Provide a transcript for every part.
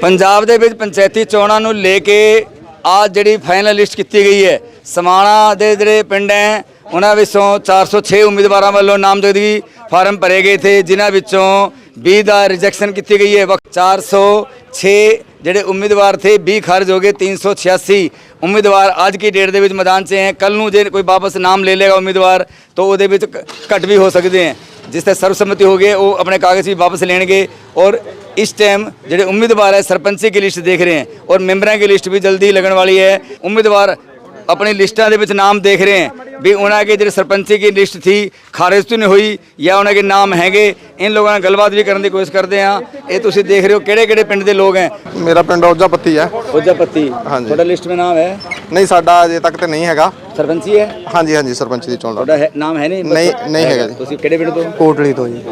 ਪੰਜਾਬ ਦੇ ਵਿੱਚ ਪੰਚਾਇਤੀ ਚੋਣਾਂ ਨੂੰ ਲੈ ਕੇ ਆ ਜਿਹੜੀ ਫਾਈਨਲ ਲਿਸਟ ਕੀਤੀ ਗਈ ਹੈ, ਸਮਾਣਾ ਦੇ ਜਿਹੜੇ ਪਿੰਡ ਹੈ, ਉਹਨਾਂ ਵਿੱਚੋਂ 406 ਉਮੀਦਵਾਰਾਂ ਵੱਲੋਂ ਨਾਮਜ਼ਦਗੀ ਫਾਰਮ ਭਰੇ ਗਏ ਥੇ ਜਿਨ੍ਹਾਂ ਵਿੱਚੋਂ 20 ਦਾ ਰਿਜੈਕਸ਼ਨ ਕੀਤੀ ਗਈ ਹੈ। ਵਕ- 406 ਜਿਹੜੇ ਉਮੀਦਵਾਰ ਥੇ 20 ਖਾਰਜ ਹੋ ਗਏ 386 ਉਮੀਦਵਾਰ ਅੱਜ ਕੀ ਡੇਟ ਦੇ ਵਿੱਚ ਮੈਦਾਨ 'ਚ ਹੈ। ਕੱਲ ਨੂੰ ਜੇ ਕੋਈ ਵਾਪਸ ਨਾਮ ਲੈ ਲੇਗਾ ਉਮੀਦਵਾਰ, ਤਾਂ ਉਹਦੇ ਵਿੱਚ ਕ- ਘੱਟ ਵੀ ਹੋ ਸਕਦੇ ਹੈ। ਜਿਸ ਤੇ ਸਰਬਸੰਮਤੀ ਹੋ ਗਈ, ਉਹ ਆਪਣੇ ਕਾਗਜ਼ ਵੀ ਵਾਪਸ ਲੈਣਗੇ ਔਰ इस टाइम ਜਿਹੜੇ ਉਮੀਦਵਾਰ ਹੈ ਸਰਪੰਚੀ ਕੀ ਲਿਸਟ ਦੇਖ ਰਹੇ ਹੈ ਔਰ ਮੈਂਬਰਾਂ ਕੀ ਲਿਸਟ ਵੀ ਜਲਦੀ ਲੱਗਣ ਵਾਲੀ ਹੈ। ਉਮੀਦਵਾਰ ਆਪਣੀ ਲਿਸਟਾਂ ਦੇ ਵਿੱਚ ਨਾਮ ਦੇਖ ਰਹੇ ਹੈ ਵੀ ਉਹਨਾਂ ਕੇ ਜਿਹੜੇ ਸਰਪੰਚੀ ਕੀ ਲਿਸਟ ਥੀ ਖਾਰਜ ਤੋਂ ਨਹੀਂ ਹੋਈ ਜਾਂ ਉਹਨਾਂ ਦੇ ਨਾਮ ਹੈਗੇ ਇਨ ਲੋਕਾਂ ਨਾਲ ਗੱਲਬਾਤ ਵੀ ਕਰਨ ਦੀ ਕੋਸ਼ਿਸ਼ ਕਰਦੇ ਆ ਇਹ ਤੁਸੀਂ ਦੇਖ ਰਹੇ ਹੋ ਕਿਹੜੇ ਕਿਹੜੇ ਪਿੰਡ ਦੇ ਲੋਕ ਹੈ। ਮੇਰਾ ਪਿੰਡ ਔਜਾਪੱਤੀ ਹੈ। ਔਜਾਪੱਤੀ। ਹਾਂਜੀ। ਤੁਹਾਡਾ ਲਿਸਟ ਮੇ ਨਾਮ ਹੈ? ਨਹੀਂ ਸਾਡਾ ਅਜੇ ਤੱਕ ਤੇ ਨਹੀਂ ਹੈਗਾ। ਸਰਪੰਚੀ ਹੈ? ਹਾਂਜੀ ਹਾਂਜੀ ਸਰਪੰਚ ਦੀ ਚੋਣ ਲੜ ਤੁਹਾਡਾ ਹੈ- ਨਾਮ ਹੈ ਨਹੀਂ? ਨਹੀਂ ਨਹੀਂ ਹੈਗਾ। ਜੀ। ਤੁਸੀਂ ਕਿਹੜੇ ਪਿੰਡ ਤੋਂ? ਜੀ।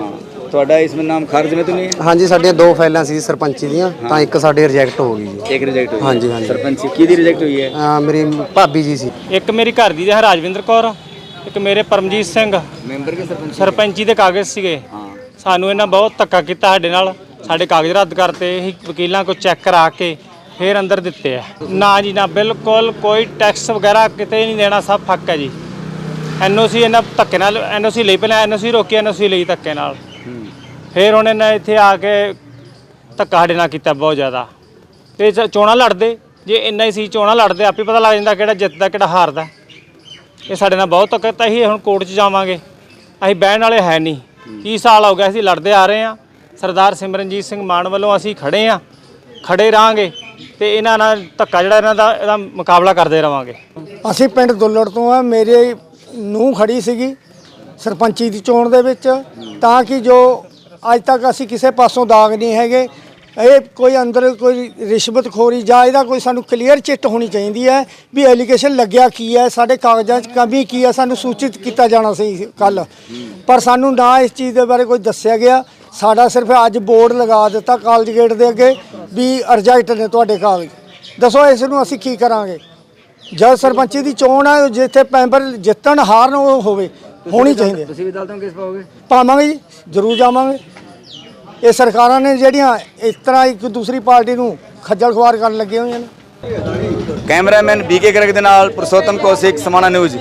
ਤੁਹਾਡਾ ਇਸ ਵਿੱਚ ਨਾਮ ਖਾਰਜ ਵਿੱਚ ਨਹੀਂ ਹੈ ਹਾਂਜੀ ਸਾਡੀਆਂ ਦੋ ਫਾਈਲਾਂ ਸੀ ਸਰਪੰਚੀ ਦੀਆਂ ਤਾਂ ਇੱਕ ਸਾਡੇ ਰਿਜੈਕਟ ਹੋ ਗਈ ਜੀ। ਇੱਕ ਰਿਜੈਕਟ ਹੋਈ ਹਾਂਜੀ, ਹਾਂਜੀ। ਸਰਪੰਚੀ ਕਿਹਦੀ ਰਿਜੈਕਟ ਹੋਈ ਹੈ? ਅਹ ਮੇਰੀ ਭਾਬੀ ਜੀ ਸੀ। ਇੱਕ ਮੇਰੀ ਘਰ ਦੀ ਹੈ ਰਾਜਵਿੰਦਰ ਕੌਰ। ਇੱਕ ਮੇਰੇ ਪਰਮਜੀਤ ਸਿੰਘ। ਮੈਂਬਰ ਕੇ ਸਰਪੰਚ ਸਰਪੰਚੀ ਦੇ ਕਾਗਜ਼ ਸੀਗੇ। ਹਾਂ। ਸਾਨੂੰ ਇਹਨਾਂ ਬਹੁਤ ਧੱਕਾ ਕੀਤਾ ਸਾਡੇ ਨਾਲ। ਸਾਡੇ ਕਾਗਜ਼ ਰੱਦ ਕਰਤੇ ਅਸੀਂ ਵਕੀਲਾਂ ਕੋਲ ਚੈੱਕ ਕਰਾ ਕੇ ਫਿਰ ਅੰਦਰ ਦਿੱਤੇ ਆ। ਨਾ ਜੀ ਨਾ ਬਿਲਕੁਲ ਕੋਈ ਟੈਕਸ ਵਗੈਰਾ ਕਿਤੇ ਨਹੀਂ ਦੇਣਾ ਸਭ ਫੱਕ ਹੈ ਜੀ। ਐਨਓਸੀ ਇਹਨਾਂ ਧੱਕੇ ਨਾਲ ਐਨਓਸੀ ਲਈ ਪਹਿਲਾਂ ਐਨਓਸੀ ਰੋਕੀ ਐਨਓਸੀ ਲਈ ਧੱਕੇ ਨਾਲ। ਫਿਰ ਉਹਨੇ ਇਹਨਾਂ ਇੱਥੇ ਆ ਕੇ ਧੱਕਾ ਸਾਡੇ ਨਾਲ ਕੀਤਾ ਬਹੁਤ ਜ਼ਿਆਦਾ। ਤੇ ਚ- ਚੋਣਾਂ ਲੜਦੇ, ਜੇ ਇੰਨਾ ਹੀ ਸੀ ਚੋਣਾਂ ਲੜਦੇ, ਆਪੇ ਪਤਾ ਲੱਗ ਜਾਂਦਾ ਕਿਹੜਾ ਜਿੱਤਦਾ, ਕਿਹੜਾ ਹਾਰਦਾ। ਇਹ ਸਾਡੇ ਨਾਲ ਬਹੁਤ ਧੱਕਾ ਤਾਂ ਅਸੀਂ ਹੁਣ ਕੋਰਟ 'ਚ ਜਾਵਾਂਗੇ। ਅਸੀਂ ਬਹਿਣ ਵਾਲੇ ਹੈ ਨਹੀਂ। ਕੀ ਸਾਲ ਹੋ ਗਿਆ ਅਸੀਂ ਲੜਦੇ ਆ ਰਹੇ ਹਾਂ। ਸਰਦਾਰ ਸਿਮਰਨਜੀਤ ਸਿੰਘ ਮਾਨ ਵੱਲੋਂ ਅਸੀਂ ਖੜੇ ਹਾਂ। ਖੜੇ ਰਹਾਂਗੇ ਤੇ ਇਹਨਾਂ ਨਾਲ ਧੱਕਾ ਜਿਹੜਾ ਇਹਨਾਂ ਦਾ, ਇਹਦਾ ਮੁਕਾਬਲਾ ਕਰਦੇ ਰਵਾਂਗੇ। ਅਸੀਂ ਪਿੰਡ ਦੁੱਲੜ ਤੋਂ ਆ ਮੇਰੇ ਨੂੰ ਖੜੀ ਸੀਗੀ ਸਰਪੰਚੀ ਦੀ ਚੋਣ ਦੇ ਵਿੱਚ। ਤਾਂ ਕਿ ਜੋ ਅੱਜ ਤੱਕ ਅਸੀਂ ਕਿਸੇ ਪਾਸੋਂ ਦਾਗ ਨਹੀਂ ਹੈਗੇ। ਇਹ ਕੋਈ ਅੰਦਰ ਕੋਈ ਰਿਸ਼ਵਤਖੋਰੀ ਜਾਂ ਇਹਦਾ ਕੋਈ ਸਾਨੂੰ ਕਲੀਅਰ ਚਿੱਟ ਹੋਣੀ ਚਾਹੀਦੀ ਹੈ ਵੀ ਐਲੀਗੇਸ਼ਨ ਲੱਗਿਆ ਕੀ ਹੈ, ਸਾਡੇ ਕਾਗਜ਼ਾਂ 'ਚ ਕਮੀ ਕੀ ਹੈ, ਸਾਨੂੰ ਸੂਚਿਤ ਕੀਤਾ ਜਾਣਾ ਸੀ ਕੱਲ ਪਰ ਸਾਨੂੰ ਨਾ ਇਸ ਚੀਜ਼ ਦੇ ਬਾਰੇ ਕੋਈ ਦੱਸਿਆ ਗਿਆ। ਸਾਡਾ ਸਿਰਫ ਅੱਜ ਬੋਰਡ ਲਗਾ ਦਿੱਤਾ ਕਾਲਜ ਗੇਟ ਦੇ ਅੱਗੇ ਵੀ ਰਿਜੈਕਟ ਨੇ ਤੁਹਾਡੇ ਕਾਗਜ਼। ਦੱਸੋ ਇਸ ਨੂੰ ਅਸੀਂ ਕੀ ਕਰਾਂਗੇ? ਜਦ ਸਰਪੰਚੀ ਦੀ ਚੋਣ ਹੈ ਜਿੱਥੇ ਮੈਂਬਰ ਜਿੱਤਣ ਹਾਰਨ ਉਹ ਹੋਵੇ। ਹੋਣੀ ਚਾਹੀਦੀ ਹੈ। ਤੁਸੀਂ ਵੀ ਦਲ ਤੋਂ ਕਿਸ ਪਾਓਗੇ? ਪਾਵਾਂਗੇ ਜੀ ਜ਼ਰੂਰ ਜਾਵਾਂਗੇ। ਇਹ ਸਰਕਾਰਾਂ ਨੇ ਜਿਹੜੀਆਂ ਇਸ ਤਰ੍ਹਾਂ ਇੱਕ ਦੂਸਰੀ ਪਾਰਟੀ ਨੂੰ ਖੱਜਲ ਖੁਆਰ ਕਰਨ ਲੱਗੀਆਂ ਹੋਈਆਂ ਨੇ। ਕੈਮਰਾਮੈਨ ਬੀਕੇ ਕਰਕ ਦੇ ਨਾਲ ਪੁਰਸ਼ੋਤਮ ਕੌਸ਼ਿਕ ਸਮਾਣਾ ਨਿਊਜ਼।